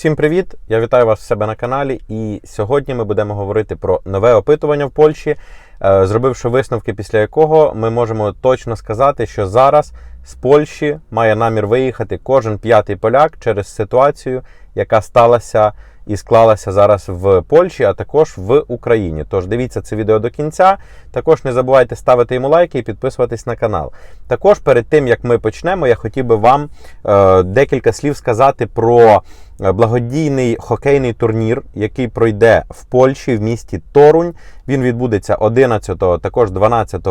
Всім привіт! Я вітаю вас в себе на каналі. І сьогодні ми будемо говорити про нове опитування в Польщі, е, зробивши висновки, після якого ми можемо точно сказати, що зараз з Польщі має намір виїхати кожен п'ятий поляк через ситуацію, яка сталася і склалася зараз в Польщі, а також в Україні. Тож дивіться це відео до кінця. Також не забувайте ставити йому лайки і підписуватись на канал. Також перед тим як ми почнемо, я хотів би вам е, декілька слів сказати про е, благодійний хокейний турнір, який пройде в Польщі в місті Торунь. Він відбудеться 11, також 12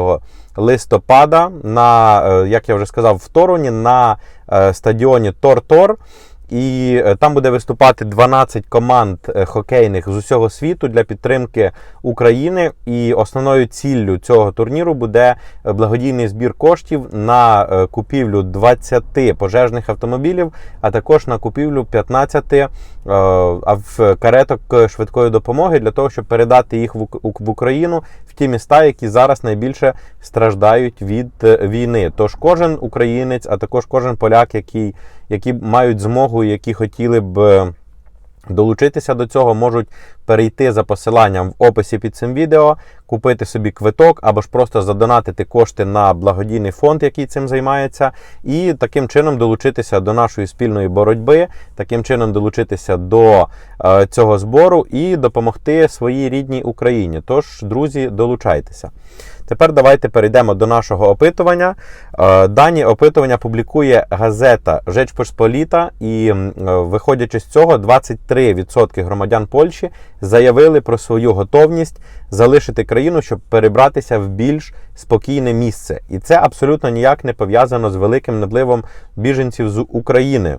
листопада на, е, як я вже сказав, в Торуні на е, стадіоні Тор-Тор. І е, там буде виступати 12 команд е, хокейних з усього світу для підтримки України. І основною ціллю цього турніру буде е, благодійний збір коштів на купівлю 20 пожежних автомобілів, а також на купівлю 15 е, кареток швидкої допомоги для того, щоб передати їх в Україну в ті міста, які зараз найбільше страждають від війни. Тож кожен українець, а також кожен поляк, який, які мають змогу, які хотіли б. Долучитися до цього можуть перейти за посиланням в описі під цим відео, купити собі квиток або ж просто задонатити кошти на благодійний фонд, який цим займається, і таким чином долучитися до нашої спільної боротьби, таким чином долучитися до е, цього збору і допомогти своїй рідній Україні. Тож, друзі, долучайтеся. Тепер давайте перейдемо до нашого опитування. Е, Дані опитування публікує газета Жеч Посполіта, і е, виходячи з цього, 23% громадян Польщі заявили про свою готовність залишити країну, щоб перебратися в більш спокійне місце. І це абсолютно ніяк не пов'язано з великим напливом біженців з України.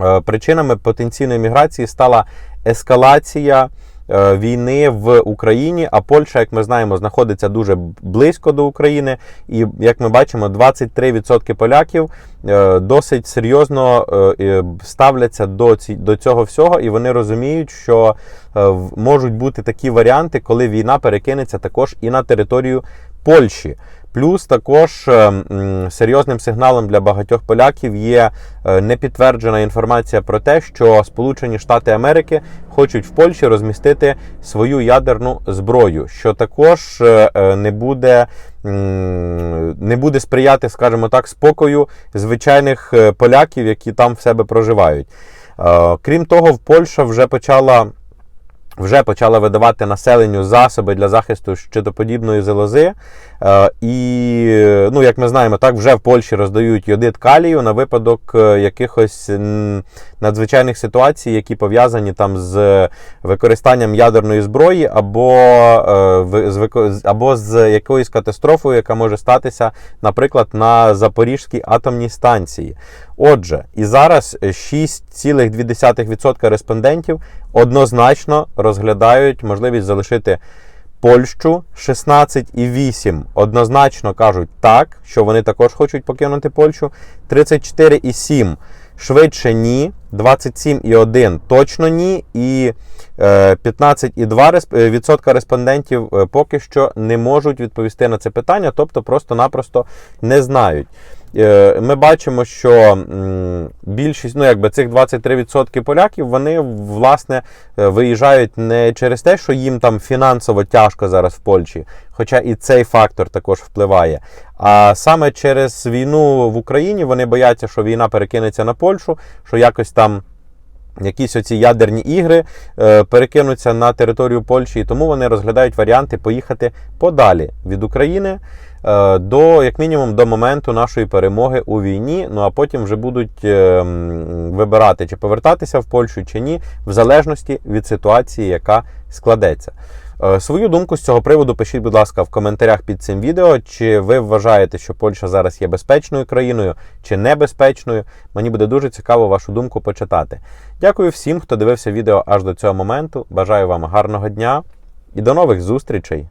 Е, Причинами потенційної міграції стала ескалація війни в Україні. А Польща, як ми знаємо, знаходиться дуже близько до України. І як ми бачимо, 23% поляків е, досить серйозно е, е, ставляться до, ці, до цього всього, і вони розуміють, що е, можуть бути такі варіанти, коли війна перекинеться також і на територію Польщі. Плюс також е, серйозним сигналом для багатьох поляків є е, непідтверджена інформація про те, що Сполучені Штати Америки хочуть в Польщі розмістити свою ядерну зброю, що також е, не буде. Не буде сприяти, скажімо так, спокою звичайних поляків, які там в себе проживають. Крім того, в Польща вже почала вже почала видавати населенню засоби для захисту щитоподібної залози. Е, І, ну, як ми знаємо, так вже в Польщі роздають йодит калію на випадок е, якихось надзвичайних ситуацій, які пов'язані там з використанням ядерної зброї, або, е, або з якоюсь катастрофою, яка може статися, наприклад, на Запорізькій атомній станції. Отже, і зараз 6,2% респондентів однозначно розглядають можливість залишити Польщу 16,8 однозначно кажуть так, що вони також хочуть покинути Польщу. 34,7 швидше ні. 27,1 точно ні. І е, 15,2 респ- е, респондентів е, поки що не можуть відповісти на це питання, тобто просто-напросто не знають. Е, Ми бачимо, що більшість, ну якби цих 23% поляків, вони власне е, виїжджають не через те, що їм там фінансово тяжко зараз в Польщі, хоча і цей фактор також впливає. А саме через війну в Україні вони бояться, що війна перекинеться на Польщу, що якось там. Якісь оці ядерні ігри е, перекинуться на територію Польщі, і тому вони розглядають варіанти поїхати подалі від України е, до, як мінімум, до моменту нашої перемоги у війні. Ну а потім вже будуть е, вибирати, чи повертатися в Польщу, чи ні, в залежності від ситуації, яка складеться. Е, Свою думку з цього приводу пишіть, будь ласка, в коментарях під цим відео. Чи ви вважаєте, що Польща зараз є безпечною країною чи небезпечною? Мені буде дуже цікаво вашу думку почитати. Дякую всім, хто дивився відео аж до цього моменту. Бажаю вам гарного дня і до нових зустрічей!